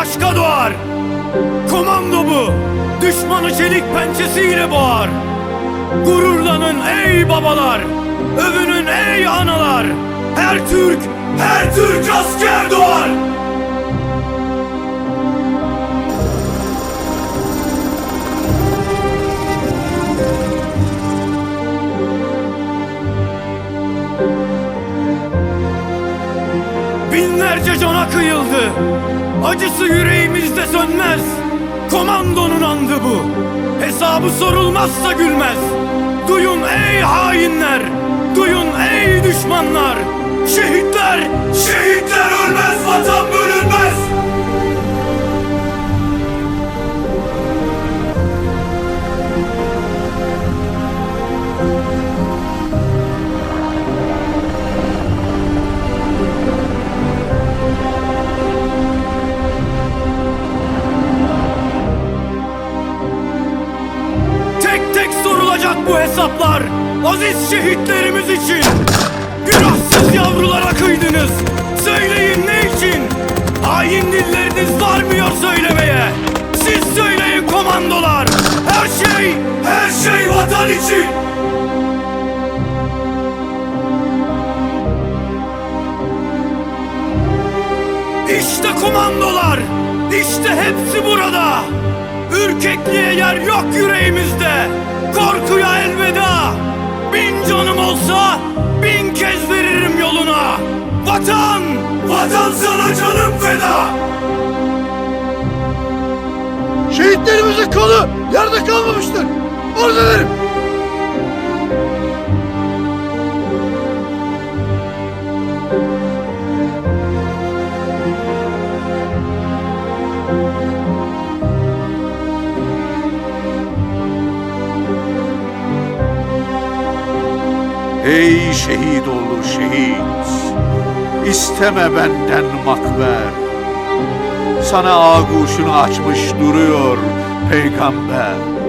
başka doğar. Komando bu, düşmanı çelik pençesiyle boğar. Gururlanın ey babalar, övünün ey analar. Her Türk, her Türk asker doğar. Binlerce cana kıyıldı. Acısı yüreğimizde sönmez. Komandonun andı bu. Hesabı sorulmazsa gülmez. Duyun ey hainler. Duyun ey düşmanlar. Şehitler, şehitler ölmez, bu hesaplar. Aziz şehitlerimiz için. Günahsız yavrulara kıydınız. Söyleyin ne için? Hain dilleriniz varmıyor söylemeye. Siz söyleyin komandolar. Her şey, her şey vatan için. İşte komandolar. İşte hepsi burada. Ürkekliğe yer yok yüreğimizde. Olsa bin kez veririm yoluna. Vatan, vatan sana canım feda. Şehitlerimizin kanı yerde kalmamıştır. Orada verin. Ey şehit oğlu şehit, isteme benden makber. Sana ağuşunu açmış duruyor peygamber.